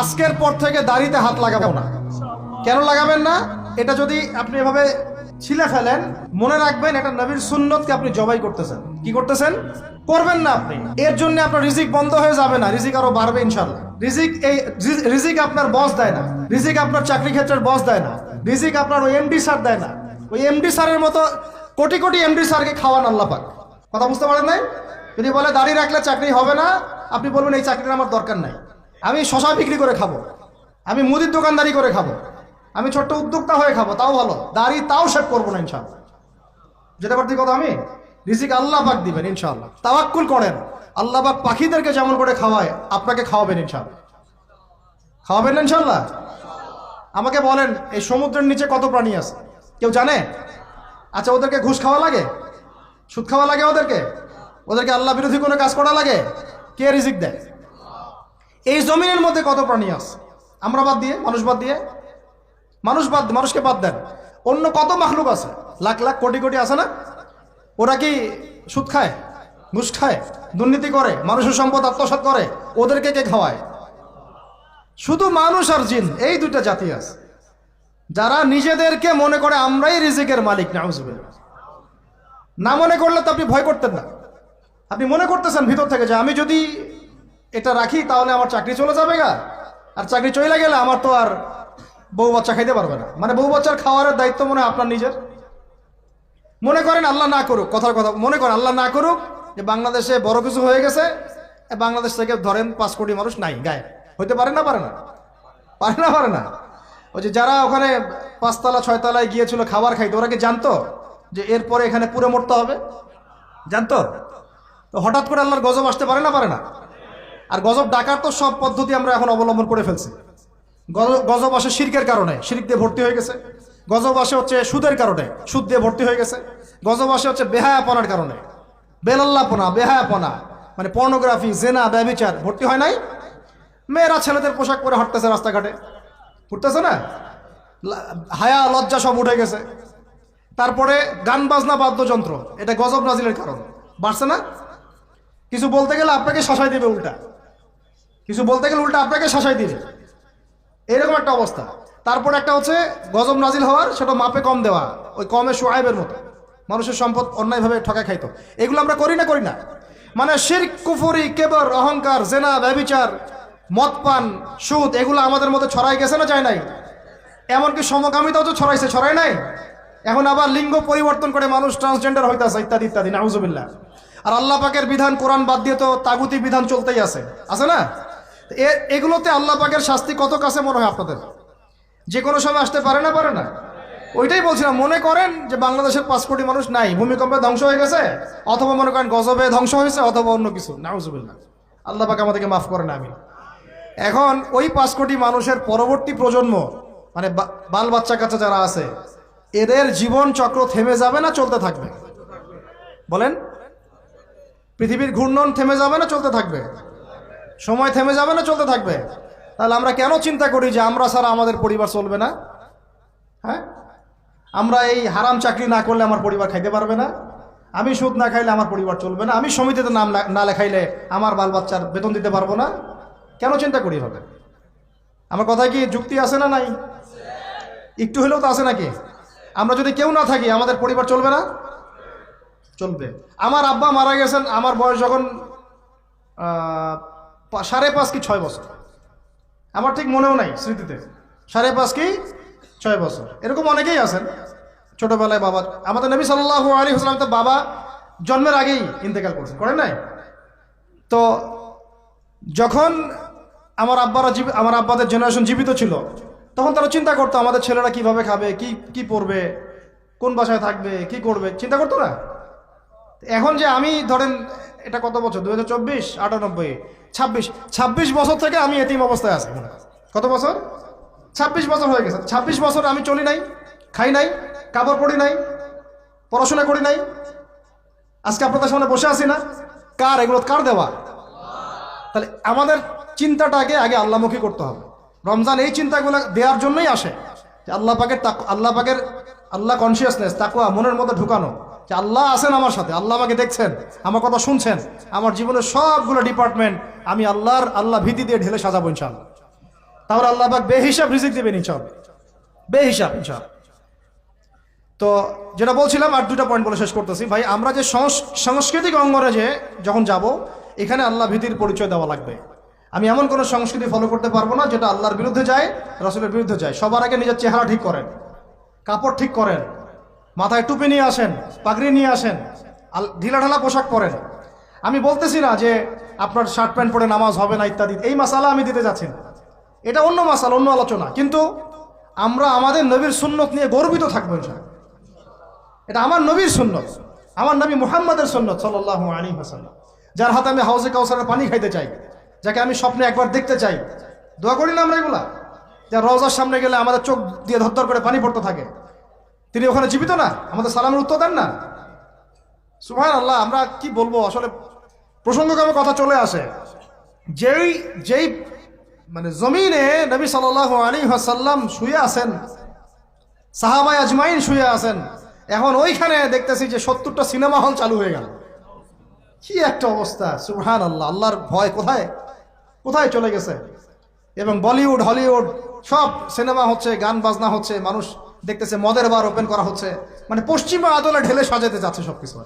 আজকের পর থেকে দাড়িতে হাত লাগাবো না। কেন লাগাবেন না? এটা যদি আপনি এভাবে ছিলে ফেলেন, মনে রাখবেন এটা নবীর সুন্নতকে আপনি জবাই করতেছেন। কি করতেছেন? করবেন না আপনি। এর জন্য আপনার রিজিক বন্ধ হয়ে যাবে না। রিজিক আরও বাড়বে ইনশাল্লাহ রিজিক এই রিজিক আপনার বস দেয় না। রিজিক আপনার চাকরি ক্ষেত্রের বস দেয় না। রিজিক আপনার ওই এমডি স্যার দেয় না। ওই এমডি স্যারের মতো কোটি কোটি এমডি স্যারকে খাওয়ান আল্লাহ পাক। কথা বুঝতে পারেন নাই? যদি বলে দাড়ি রাখলে চাকরি হবে না, আপনি বলবেন এই চাকরির আমার দরকার নাই। আমি শশা বিক্রি করে খাব। আমি মুদির দোকানদারি করে খাব। আমি ছোট্ট উদ্যোক্তা হয়ে খাব, তাও ভালো। দাড়ি তাও শেভ করব না ইনশাল্লাহ যেটা পারতি কথা আমি? রিজিক আল্লাহ পাক দিবেন ইনশাআল্লাহ। তাওয়াক্কুল করেন। আল্লাহ পাক পাখিদেরকে যেমন করে খাওয়ায়, আপনাকে খাওয়াবেন ইনশাআল্লাহ। খাওয়াবেন না ইনশাআল্লাহ? আমাকে বলেন, এই সমুদ্রের নিচে কত প্রাণী আছে? কেউ জানে? আচ্ছা ওদেরকে ঘুষ খাওয়া লাগে? সুদ খাওয়া লাগে ওদেরকে? ওদেরকে আল্লাহ বিরোধী কোনো কাজ করা লাগে? কে রিজিক দেয়? এই জমিনের মধ্যে কত প্রাণী আছে? আমরা বাদ দিয়ে, মানুষ বাদ দিয়ে? মানুষ বাদ, মানুষকে বাদ দেন। অন্য কত মাখলুক আছে? লাখ লাখ, কোটি কোটি আছে না? ওরা কি সুদ খায়? ঘুষ খায়? দুর্নীতি করে? মানুষের সম্পদ আত্মসাৎ করে? ওদেরকে কে খাওয়ায়? শুধু মানুষ আর জিন, এই দুইটা জাতি আছে। যারা নিজেদেরকে মনে করে আমরাই রিজিকের মালিক, নাউজুবিল্লাহ। না মনে করলে তো আপনি ভয় করতেন না। আপনি মনে করতেছেন ভিতর থেকে যে আমি যদি এটা রাখি, তাহলে আমার চাকরি চলে যাবে গা। আর চাকরি চলে গেলে আমার তো আর বউ বাচ্চা খাইতে পারবে না। মানে বউ বাচ্চার খাওয়ারের দায়িত্ব মনে হয় আপনার নিজের। মনে করেন আল্লাহ না করুক, কথার কথা, মনে করেন আল্লাহ না করুক যে বাংলাদেশে বড় কিছু হয়ে গেছে বাংলাদেশ থেকে ধরেন পাঁচ কোটি মানুষ নাই গায়ে হইতে পারে না পারে না? পারে না পারে না? ওই যে যারা ওখানে পাঁচতলা, ছয়তলায় গিয়েছিল খাবার খাইতো, ওরা কি জানতো যে এরপরে এখানে পুরো মরতে হবে? জানতো? তো হঠাৎ করে আল্লাহর গজব আসতে পারে না পারে না? আর গজব ডাকার তো সব পদ্ধতি আমরা এখন অবলম্বন করে ফেলছি। গজ- গজব আসে শিরকের কারণে, শিরিক দিয়ে ভর্তি হয়ে গেছে। গজব আসে হচ্ছে সুদের কারণে, সুদ দিয়ে ভর্তি হয়ে গেছে। গজব আসে হচ্ছে বেহায়াপনার কারণে। বেলাল্লাপনা, বেহায়াপনা মানে পর্নোগ্রাফি জেনা, ব্যবিচার, ভর্তি হয় নাই? মেয়েরা ছেলেদের পোশাক পরে হাঁটতেছে রাস্তাঘাটে। ঘুরতেছে না? হায়া, লজ্জা সব উঠে গেছে। তারপরে গান বাজনা বাদ্যযন্ত্র, এটা গজব নাজিলের কারণ। বাড়ছে না? কিছু বলতে গেলে আপনাকে শাসাই দেবে উল্টা। কিছু বলতে গেলে উল্টা আপনাকে শাসাই দিবে। এরকম একটা অবস্থা। তারপর একটা হচ্ছে গজব নাজিল হওয়ার, সেটা মাপে কম দেওয়া, ওই কমে সোয়াইবের মতো। মানুষের সম্পদ অন্যায়ভাবে ঠকা খাইতো। এগুলো আমরা করি না করি না। মানে শির, কুফুরি, কেবর, অহংকার, জেনা ব্যবিচার মদ পান সুদ, এগুলো আমাদের মধ্যে ছড়াই গেছে না যায় নাই? এমনকি সমকামিতাও তো ছড়াইছে ছড়াই নাই? এখন আবার লিঙ্গ পরিবর্তন করে মানুষ ট্রান্সজেন্ডার হইতেছে, ইত্যাদি ইত্যাদি, নাউজুবিল্লাহ। আর আল্লাহ পাকের বিধান কোরআন বাদ দিয়ে তো তাগুতি বিধান চলতেই আছে। আছে না? এগুলোতে আল্লাহ পাকের শাস্তি কত কাছে মনে হয় আপনাদের? যে কোনো সময় আসতে পারে না পারে না? ওইটাই বলছিলাম, মনে করেন যে বাংলাদেশের পাঁচ কোটি মানুষ নাই, ভূমিকম্পে ধ্বংস হয়ে গেছে, অথবা মনে করেন গজবে ধ্বংস হয়েছে, অথবা অন্য কিছু। নাউজুবিল্লাহ। আল্লাহ পাক আমাদেরকে মাফ করেন আমি এখন ওই পাঁচ কোটি মানুষের পরবর্তী প্রজন্ম মানে বাল বাচ্চা কাচ্চা যারা আছে, এদের জীবন চক্র থেমে যাবে না, চলতে থাকবে? বলেন? পৃথিবীর ঘূর্ণন থেমে যাবে না, চলতে থাকবে? সময় থেমে যাবে না, চলতে থাকবে। তাহলে আমরা কেন চিন্তা করি যে আমরা ছাড়া আমাদের পরিবার চলবে না? হ্যাঁ? আমরা এই হারাম চাকরি না করলে আমার পরিবার খাইতে পারবে না। আমি সুদ না খাইলে আমার পরিবার চলবে না। আমি সমিতিতে নাম না- লেখাইলে আমার বাল বাচ্চার বেতন দিতে পারব না। কেন চিন্তা করি হবে আমার কথায় কি যুক্তি আছে না নাই? একটু হলেও তো আছে নাকি? আমরা যদি কেউ না থাকি, আমাদের পরিবার চলবে না? চলবে। আমার আব্বা মারা গেছেন, আমার বয়স যখন সাড়ে পাঁচ কি ছয় বছর? আমার ঠিক মনেও নাই স্মৃতিতে। সাড়ে পাঁচ কি ছয় বছর। এরকম অনেকেই আছেন। ছোটবেলায় বাবা আমাদের নবী সাল্লাহ আলী হাসলাম তো বাবা জন্মের আগেই ইন্তেকাল করছেন, করেন নাই? তো যখন আমার আব্বারা জীব- আমার আব্বাদের জেনারেশন জীবিত ছিল, তখন তারা চিন্তা করতো আমাদের ছেলেরা কীভাবে খাবে, কি কি পড়বে কোন বাসায় থাকবে, কি করবে, চিন্তা করতো না? এখন যে আমি ধরেন এটা কত বছর? দু হাজার চব্বিশ? আটানব্বই। ছাব্বিশ। ছাব্বিশ বছর থেকে আমি এতিম অবস্থায় আছি কত বছর? ছাব্বিশ বছর হয়ে গেছে। ছাব্বিশ বছর আমি চলি নাই, খাই নাই, কাপড় পরি নাই, পড়াশোনা করি নাই। আজকে আপনাদের সামনে বসে আছি না। কার? এগুলো কার দেওয়া? তাহলে আমাদের চিন্তাটাকে আগে আল্লাহমুখী করতে হবে। রমজান এই চিন্তাগুলো দেওয়ার জন্যই আসে যে আল্লাহ পাকের তাক- আল্লাহ পাকের আল্লাহ কনসিয়াসনেস তাকুয়া মনের মধ্যে ঢুকানো। যে আল্লাহ আছেন আমার সাথে, আল্লাহ আমাকে দেখছেন, আমার কথা শুনছেন, আমার জীবনের সবগুলো ডিপার্টমেন্ট আমি আল্লাহর, আল্লাহ ভীতি দিয়ে ঢেলে সাজাবো ইনশাল্লাহ তাহলে আল্লাহ পাক বেহিসাব রিজিক দেবেন ইনশাল বেহিসাব ইনশাল তো যেটা বলছিলাম, আর দুটা পয়েন্ট বলে শেষ করতেছি। ভাই, আমরা যে সংস- সাংস্কৃতিক অঙ্গনে যে যখন যাব, এখানে আল্লাহ ভীতির পরিচয় দেওয়া লাগবে। আমি এমন কোনো সংস্কৃতি ফলো করতে পারব না, যেটা আল্লাহর বিরুদ্ধে যায়, রসুলের বিরুদ্ধে যায়। সবার আগে নিজের চেহারা ঠিক করেন, কাপড় ঠিক করেন মাথায় টুপি নিয়ে আসেন, পাগড়ি নিয়ে আসেন, আল ঢিলা ঢালা পোশাক পরেন। আমি বলতেছি না যে আপনার শার্ট প্যান্ট পরে নামাজ হবে না ইত্যাদি। এই মাসালা আমি দিতে যাচ্ছি এটা অন্য মাসাল, অন্য আলোচনা। কিন্তু আমরা আমাদের নবীর সুন্নত নিয়ে গর্বিত থাকব এটা আমার নবীর সুন্নত। আমার নবী মুহাম্মাদের সুন্নত সাল্লাহ আলী হাসাল্লাম যার হাতে আমি হাউসে কাউসারের পানি খাইতে চাই, যাকে আমি স্বপ্নে একবার দেখতে চাই। দোয়া করি না আমরা এগুলা? যার রওজার সামনে গেলে আমাদের চোখ দিয়ে ধরধর করে পানি পড়তে থাকে। তিনি ওখানে জীবিত না? আমাদের সালামের উত্তর দেন না? সুভান আল্লাহ আমরা কি বলব? আসলে প্রসঙ্গক্রমে কথা চলে আসে। যেই যেই মানে জমিনে নবী সাল্লাহ আলী হাসাল্লাম শুয়ে আছেন সাহাবাই আজমাইন শুয়ে আছেন, এখন ওইখানে দেখতেছি যে সত্তরটা সিনেমা হল চালু হয়ে গেল। কি একটা অবস্থা সুহান আল্লাহ আল্লাহর ভয় কোথায়? কোথায় চলে গেছে? এবং বলিউড, হলিউড, সব সিনেমা হচ্ছে, গান বাজনা হচ্ছে, মানুষ দেখতেছে মদের বার ওপেন করা হচ্ছে। মানে পশ্চিমা আদলে ঢেলে সাজাতে যাচ্ছে সব কিছু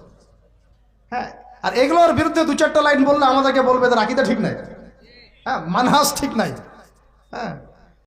হ্যাঁ আর এগুলোর বিরুদ্ধে দু চারটা লাইন বললে আমাদেরকে বলবে রাখিতে ঠিক নাই। হ্যাঁ মানহাস ঠিক নাই। হ্যাঁ